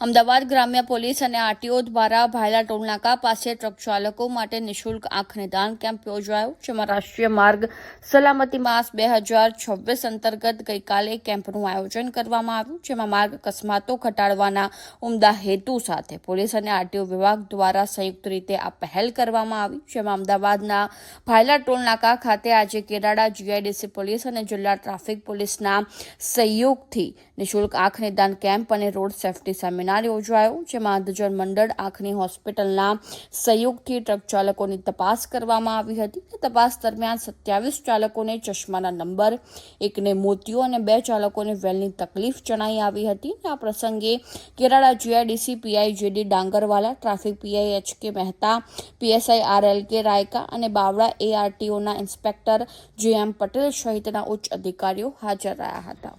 અમદાવાદ ગ્રામ્ય પોલીસ અને આરટીઓ દ્વારા ભાયલા ટોલનાકા પાસે ટ્રક ચાલકો માટે નિઃશુલ્ક આંખ નિદાન કેમ્પ યોજાયો, જેમાં રાષ્ટ્રીય માર્ગ સલામતી માસ બે હજાર છવ્વીસ અંતર્ગત ગઈકાલે કેમ્પનું આયોજન કરવામાં આવ્યું, જેમાં માર્ગ અકસ્માતો ઘટાડવાના ઉમદા હેતુ સાથે પોલીસ અને આરટીઓ વિભાગ દ્વારા સંયુક્ત રીતે આ પહેલ કરવામાં આવી, જેમાં અમદાવાદના ભાયલા ટોલનાકા ખાતે આજે કેરાડા જીઆઈડીસી પોલીસ અને જિલ્લા ટ્રાફિક પોલીસના સહયોગથી નિઃશુલ્ક આંખ નિદાન કેમ્પ અને રોડ સેફટી સેમિનાર યોજાયો જેમાં અંધજન મંડળ આંખની હોસ્પિટલના સહયોગથી ટ્રક ચાલકોની તપાસ કરવામાં આવી હતી. તપાસ દરમિયાન સત્યાવીસ ચાલકોને ચશ્માના નંબર, એકને મોતિયો અને બે ચાલકોને વેલની તકલીફ જણાઈ આવી હતી. આ પ્રસંગે Kerala GIDC PI JD Dangarwala, traffic PI H K Mehta, PSI R L K Raika અને બાવળા એઆરટીઓના ઇન્સ્પેક્ટર જે એમ પટેલ સહિતના ઉચ્ચ અધિકારીઓ હાજર રહ્યા હતા.